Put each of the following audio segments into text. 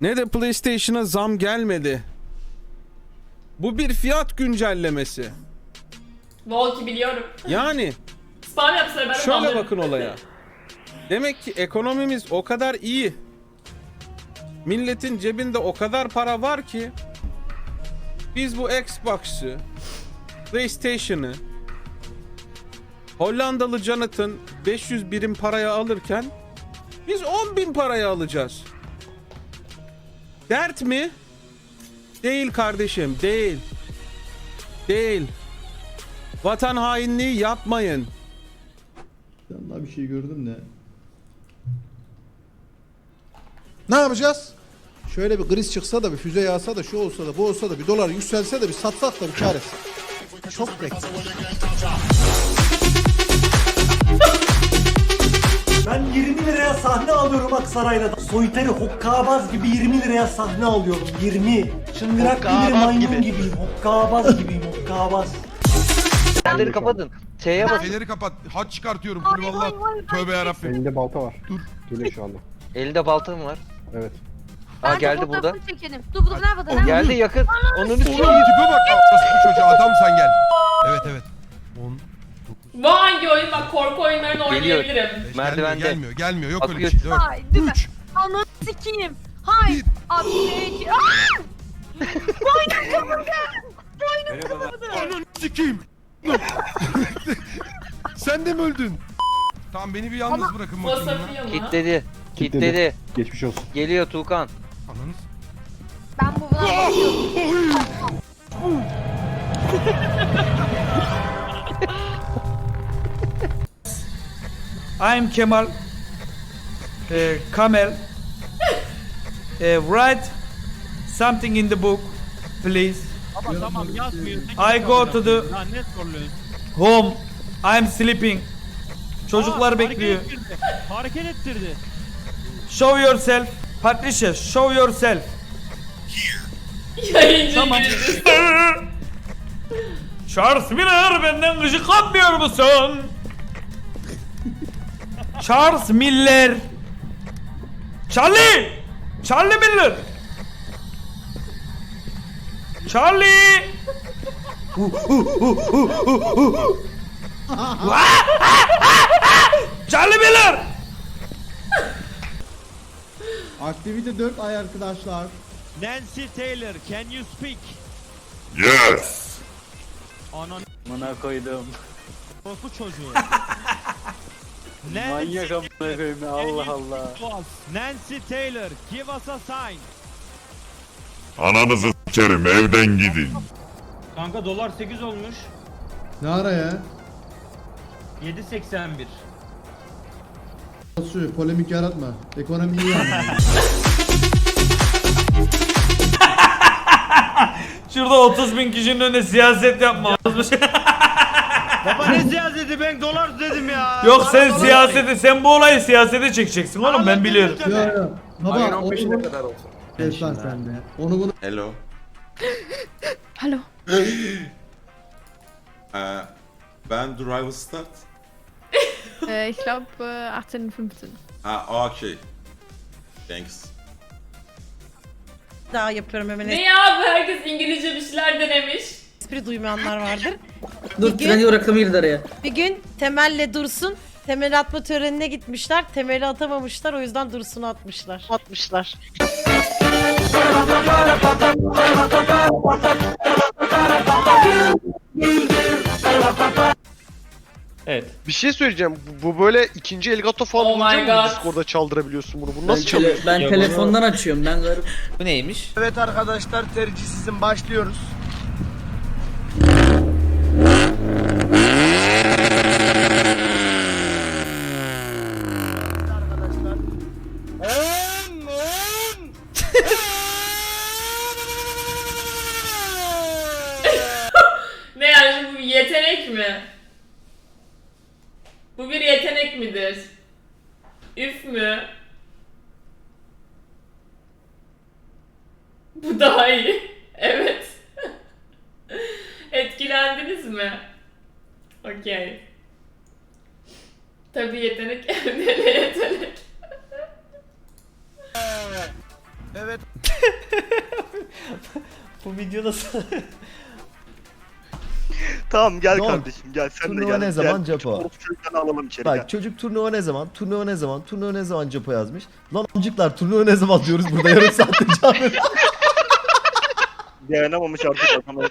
ne de PlayStation'a zam gelmedi. Bu bir fiyat güncellemesi. Volki biliyorum. Yani Spam yapsalar ben şöyle alırım. bakın olaya. Demek ki ekonomimiz o kadar iyi. Milletin cebinde o kadar para var ki biz bu Xbox'ı, PlayStation'ı Hollandalı Jonathan 500 birim paraya alırken biz 10 bin paraya alacağız. Dert mi? Değil kardeşim, değil. Değil. Vatan hainliği yapmayın. Ben daha bir şey gördüm de. Ne yapacağız? Şöyle bir kriz çıksa da bir füze yağsa da şu olsa da bu olsa da bir dolar yükselse de bir satsak da bir kar etsek. Çok bekle. Ben 20 liraya sahne alıyorum Aksaray'da. Soyteri hokkabaz gibi 20 liraya sahne alıyorum. 20. Çıngırak gibi maymun gibiyim. Hokkabaz gibiyim hokkabaz. Elleri kapatın. Şeye basın. Fener'i kapat. Haç çıkartıyorum. Kulü valla. Tövbe yarabbim. Elinde balta var. Dur. Geliyor şu anda. Elinde balta mı var? Evet. Aa geldi burada. Çekelim. Dur dur ne yapalım? Geldi yakın. Onun üstüne. tipe bak. Bu çocuğa adamsan gel. Evet evet. 10. Bu hangi oyun? Bak korku oyunlarını Geliyor. oynayabilirim. Gelmiyor, Merdivende. gelmiyor, gelmiyor. Yok öyle bir şey. 4. Hayır, değil mi? 3. Ananı sikeyim. Hayır. Abi peki. Aa! Ananı sikeyim. Sen de mi öldün? Tamam beni bir yalnız bırakın bakayım. ya. Wasafia mı? Kitledi. Kitledi. Kitledi. Geçmiş olsun. Geliyor Tuğkan. Ananız. Ben bu bunu I'm Kemal. Uh, Kamel. Uh, write something in the book, please. Ama tamam yazmıyor. I go to the Ya ne zorluyorsun? home. I'm sleeping. Çocuklar Aa, bekliyor. Hareket ettirdi. Hareket ettirdi. Show yourself. Patricia, show yourself. Yayıncı Tamam. Charles Miller benden gıcık kapmıyor musun? Charles Miller. Charlie! Charlie Miller. Charlie! Charlie Miller! Aktivite 4 ay arkadaşlar. Nancy Taylor, can you speak? Yes. Anan Bana koydum. korku çocuğu. Nancy, amına koyayım Allah Allah. Nancy Taylor, give us a sign. Ananızı s**erim evden gidin. Kanka dolar 8 olmuş. Ne ara ya? 7.81. Şu polemik yaratma. Ekonomi iyi yani. Şurada 30 bin kişinin önünde siyaset yapma. Baba ne siyaseti ben dolar dedim ya. Yok sen dolar siyasete sen bu olayı siyasete çekeceksin oğlum ben biliyorum. Yo yo. Baba onu bunu... Kes lan sen de. Onu bunu... Hello. Hallo. Äh, ben Driver Start. Äh, ich glaube äh, 1815. Ha, okay. Thanks. daha yapıyorum hemen Ne ya bu herkes İngilizce bir şeyler denemiş. espri duymayanlar vardır. Dur Bir gün, girdi araya. bir gün Temel'le Dursun temel atma törenine gitmişler. Temeli atamamışlar o yüzden Dursun'u atmışlar. Atmışlar. Evet. Bir şey söyleyeceğim. Bu, bu böyle ikinci Elgato falan Oh my olunca mı God. Discord'da çaldırabiliyorsun bunu? Bu nasıl çalıyor? ben telefondan açıyorum ben garip. Bu neymiş? Evet arkadaşlar tercih sizin başlıyoruz. Ne yani şimdi bu bir yetenek mi? Bu yetenek midir? Üf mü? Bu daha iyi. Evet. Etkilendiniz mi? Okey. Tabii yetenek evde de yetenek. Evet. Bu videoda Tamam gel Don, kardeşim gel sen de turnuva gel. ne zaman Gel. Japo? Alalım içeri gel. Bak çocuk turnuva ne zaman? Turnuva ne zaman? Turnuva ne zaman Japo yazmış? Lan amcıklar turnuva ne zaman diyoruz burada yarım saattir canlı. Dayanamamış artık adama.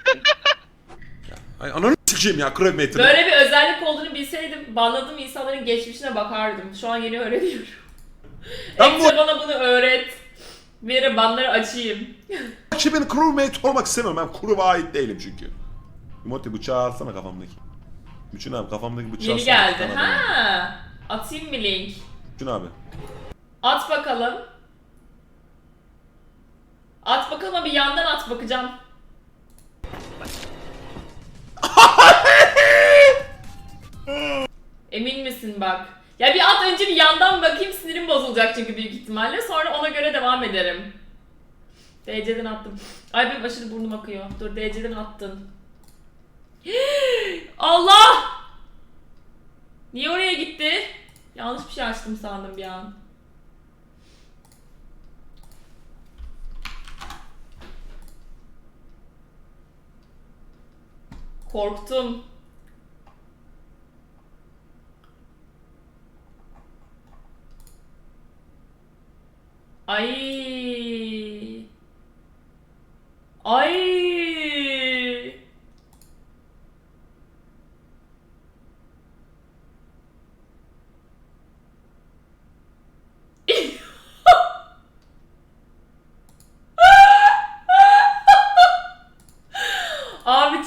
Ay ananı sikeyim ya Crab Mater'ı. Böyle bir özellik olduğunu bilseydim banladığım insanların geçmişine bakardım. Şu an yeni öğreniyorum. Ben bu- Ekse bana bunu öğret. Bir ara banları açayım. Ki ben crewmate olmak istemiyorum. Ben crew'a ait değilim çünkü. Timothy bıçağı alsana kafamdaki. Bütün abi kafamdaki bıçağı Yeni alsana, geldi. Ha. Atayım mı link? Bütün abi. At bakalım. At bakalım ama bir yandan at bakacağım. Emin misin bak? Ya bir at önce bir yandan bakayım sinirim bozulacak çünkü büyük ihtimalle. Sonra ona göre devam ederim. DC'den attım. Ay benim aşırı burnum akıyor. Dur DC'den attın. Allah! Niye oraya gitti? Yanlış bir şey açtım sandım bir an. Korktum. Ay.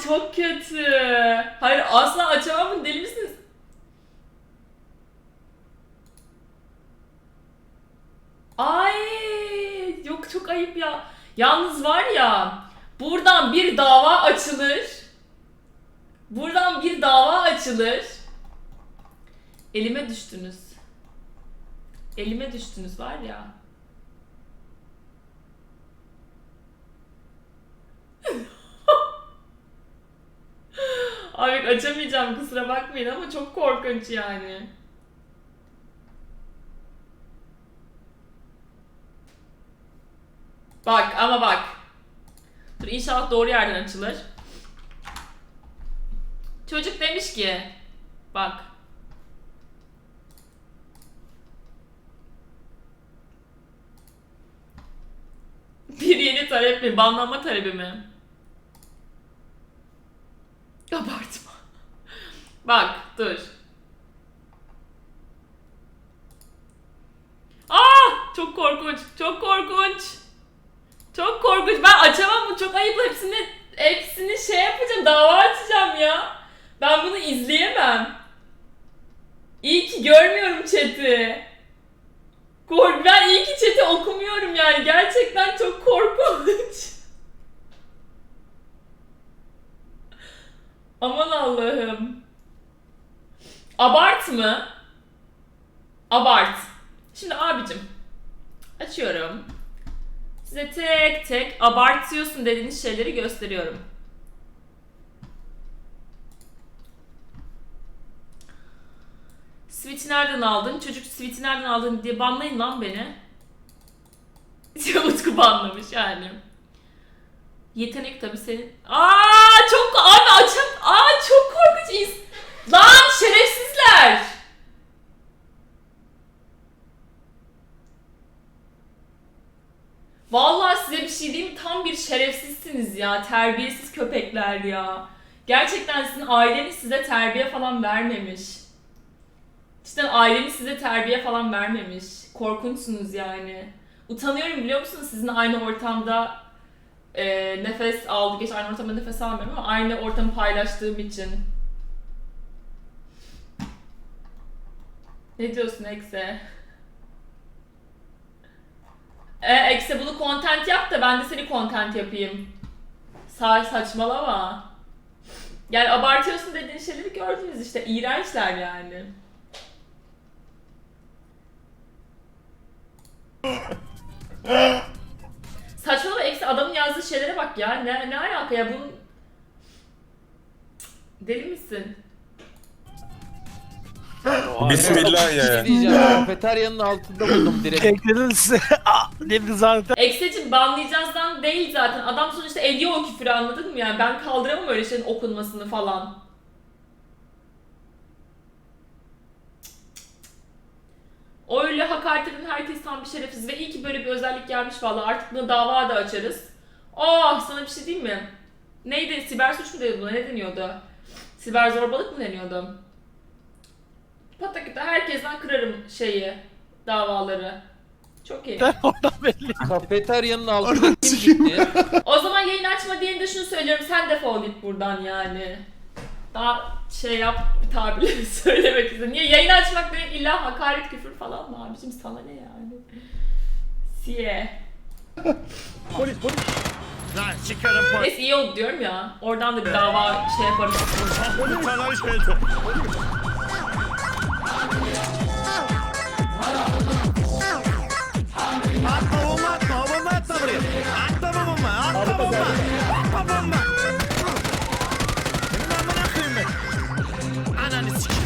Çok kötü. Hayır asla açamam bunu deli misiniz? Ay yok çok ayıp ya. Yalnız var ya buradan bir dava açılır. Buradan bir dava açılır. Elime düştünüz. Elime düştünüz var ya. Açamayacağım kusura bakmayın ama çok korkunç yani. Bak ama bak. Dur inşallah doğru yerden açılır. Çocuk demiş ki bak. Bir yeni talep mi? Banlanma talebi mi? Abartma. Bak dur. Aa çok korkunç. Çok korkunç. Çok korkunç. Ben açamam bu çok ayıp. Hepsini hepsini şey yapacağım. Dava açacağım ya. Ben bunu izleyemem. İyi ki görmüyorum chat'i. Kork ben iyi ki chat'i okumuyorum yani. Gerçekten çok korkunç. Mı? Abart. Şimdi abicim. Açıyorum. Size tek tek abartıyorsun dediğiniz şeyleri gösteriyorum. Sweet'i nereden aldın? Çocuk Sweet'i nereden aldın diye banlayın lan beni. Utku banlamış yani. Yetenek tabii senin. Aa çok abi açam. Aa çok korkunç. Lan şerefsizler. Vallahi size bir şey diyeyim tam bir şerefsizsiniz ya. Terbiyesiz köpekler ya. Gerçekten sizin aileniz size terbiye falan vermemiş. Cidden aileniz size terbiye falan vermemiş. Korkunçsunuz yani. Utanıyorum biliyor musunuz sizin aynı ortamda e, nefes aldı. Geç aynı ortamda nefes almıyorum ama aynı ortamı paylaştığım için. Ne diyorsun Ekse? E, Ekse bunu content yap da ben de seni content yapayım. Sa saçmalama. Yani abartıyorsun dediğin şeyleri gördünüz işte. İğrençler yani. Saçmalama eksi adamın yazdığı şeylere bak ya. Ne, ne alaka ya bunun... Deli misin? Bismillah ya. Diyeceğim kafeteryanın altında buldum direkt. Eksecim banlayacağızdan değil zaten. Adam sonuçta ediyor o küfürü anladın mı yani? Ben kaldıramam öyle şeyin okunmasını falan. O öyle hakaret eden herkes tam bir şerefsiz ve iyi ki böyle bir özellik gelmiş vallahi artık buna dava da açarız. Oh sana bir şey diyeyim mi? Neydi? Siber suç mu deniyordu buna? Ne deniyordu? Siber zorbalık mı deniyordu? Pataküte herkesten kırarım şeyi, davaları. Çok iyi. Kafeteryanın altında kim gitti? O zaman yayın açma diye de şunu söylüyorum. Sen defol git buradan yani. Daha şey yap bir tabirle söylemek istedim. Niye yayın açmak demek illa hakaret küfür falan mı abicim sana ne yani? Siye. Polis polis. Lan çıkarın polis. Neyse iyi oldu diyorum ya. Oradan da bir dava şey yaparız. Polis falan geldi. bomba. Hoppa bomba. Senin amına kıymet. Ananı sikeyim.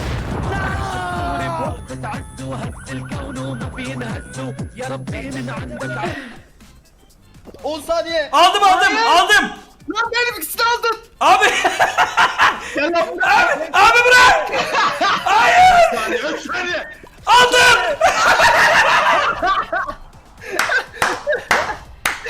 تعدوا هز الكون وما فينا هزوا يا ربي من عندك 10 saniye. Aldım aldım aldım. Lan benim ikisini aldın. Abi. abi, abi bırak. Hayır. 3 saniye. Aldım.